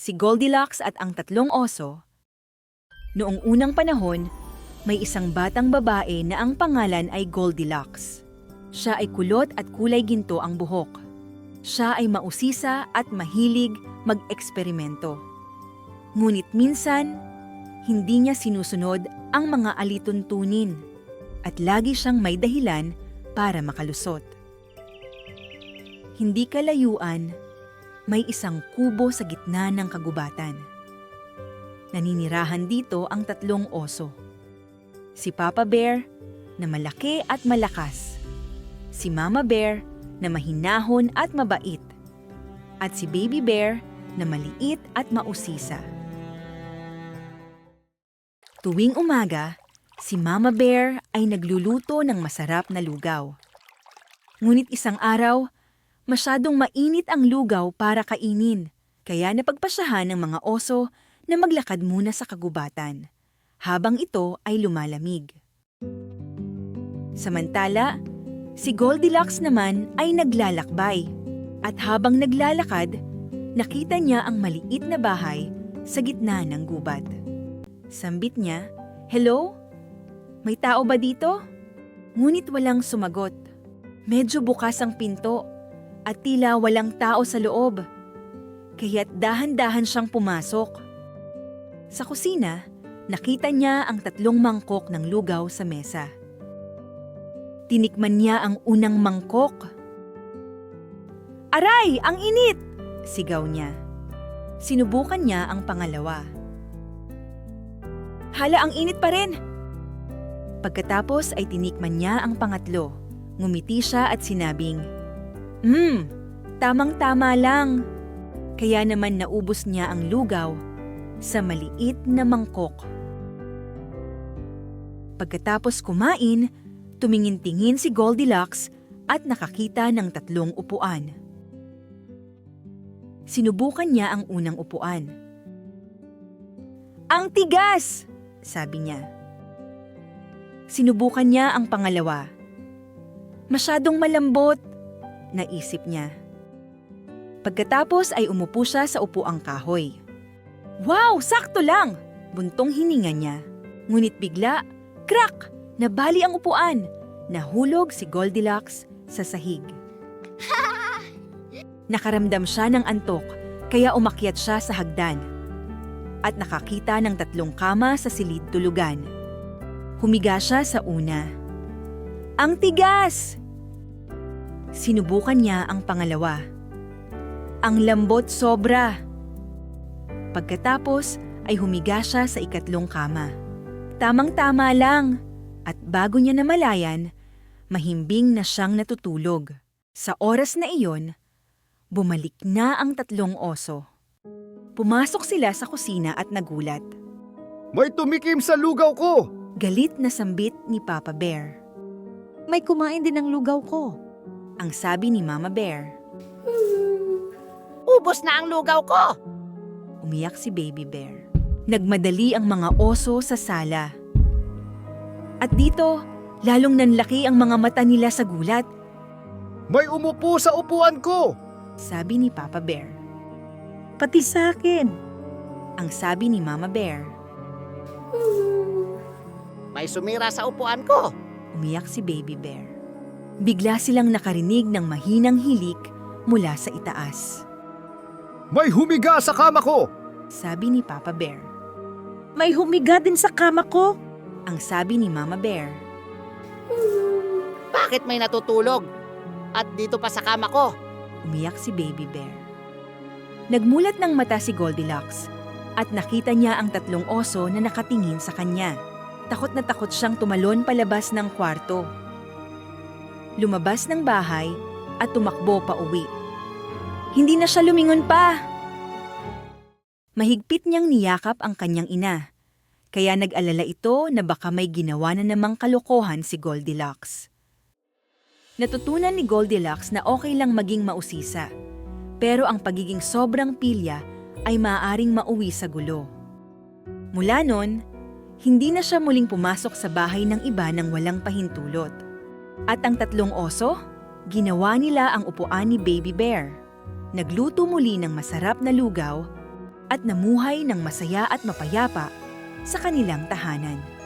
si Goldilocks at ang tatlong oso. Noong unang panahon, may isang batang babae na ang pangalan ay Goldilocks. Siya ay kulot at kulay ginto ang buhok. Siya ay mausisa at mahilig mag-eksperimento. Ngunit minsan, hindi niya sinusunod ang mga alituntunin at lagi siyang may dahilan para makalusot. Hindi kalayuan, may isang kubo sa gitna ng kagubatan. Naninirahan dito ang tatlong oso. Si Papa Bear na malaki at malakas. Si Mama Bear na mahinahon at mabait. At si Baby Bear na maliit at mausisa. Tuwing umaga, si Mama Bear ay nagluluto ng masarap na lugaw. Ngunit isang araw, masyadong mainit ang lugaw para kainin, kaya napagpasyahan ng mga oso na maglakad muna sa kagubatan, habang ito ay lumalamig. Samantala, si Goldilocks naman ay naglalakbay, at habang naglalakad, nakita niya ang maliit na bahay sa gitna ng gubat. Sambit niya, Hello? May tao ba dito? Ngunit walang sumagot. Medyo bukas ang pinto at tila walang tao sa loob. Kaya't dahan-dahan siyang pumasok. Sa kusina, nakita niya ang tatlong mangkok ng lugaw sa mesa. Tinikman niya ang unang mangkok. Aray! Ang init! Sigaw niya. Sinubukan niya ang pangalawa. Hala, ang init pa rin! Pagkatapos ay tinikman niya ang pangatlo. Ngumiti siya at sinabing, Hmm, tamang-tama lang. Kaya naman naubos niya ang lugaw sa maliit na mangkok. Pagkatapos kumain, tumingin-tingin si Goldilocks at nakakita ng tatlong upuan. Sinubukan niya ang unang upuan. Ang tigas! Sabi niya. Sinubukan niya ang pangalawa. Masyadong malambot, naisip niya. Pagkatapos ay umupo siya sa upuang kahoy. Wow, sakto lang! Buntong hininga niya. Ngunit bigla, crack! Nabali ang upuan. Nahulog si Goldilocks sa sahig. Nakaramdam siya ng antok, kaya umakyat siya sa hagdan. At nakakita ng tatlong kama sa silid tulugan. Humiga siya sa una. Ang tigas! Sinubukan niya ang pangalawa. Ang lambot sobra. Pagkatapos ay humiga siya sa ikatlong kama. Tamang-tama lang. At bago niya namalayan, mahimbing na siyang natutulog. Sa oras na iyon, bumalik na ang tatlong oso. Pumasok sila sa kusina at nagulat. May tumikim sa lugaw ko! Galit na sambit ni Papa Bear. May kumain din ng lugaw ko. Ang sabi ni Mama Bear. Ubos na ang lugaw ko! Umiyak si Baby Bear. Nagmadali ang mga oso sa sala. At dito, lalong nanlaki ang mga mata nila sa gulat, May umupo sa upuan ko! sabi ni Papa Bear. Pati sa akin. Ang sabi ni Mama Bear. May sumira sa upuan ko! Umiyak si Baby Bear. Bigla silang nakarinig ng mahinang hilik mula sa itaas. May humiga sa kama ko! Sabi ni Papa Bear. May humiga din sa kama ko. Ang sabi ni Mama Bear. Bakit may natutulog? At dito pa sa kama ko? Umiyak si Baby Bear. Nagmulat ng mata si Goldilocks at nakita niya ang tatlong oso na nakatingin sa kanya. Takot na takot siyang tumalon palabas ng kwarto. Lumabas ng bahay at tumakbo pa uwi. Hindi na siya lumingon pa. Mahigpit niyang niyakap ang kanyang ina, kaya nag-alala ito na baka may ginawa na namang kalokohan si Goldilocks. Natutunan ni Goldilocks na okay lang maging mausisa, pero ang pagiging sobrang pilya ay maaaring mauwi sa gulo. Mula noon, hindi na siya muling pumasok sa bahay ng iba nang walang pahintulot. At ang tatlong oso, ginawa nila ang upuan ni Baby Bear. Nagluto muli ng masarap na lugaw at namuhay ng masaya at mapayapa sa kanilang tahanan.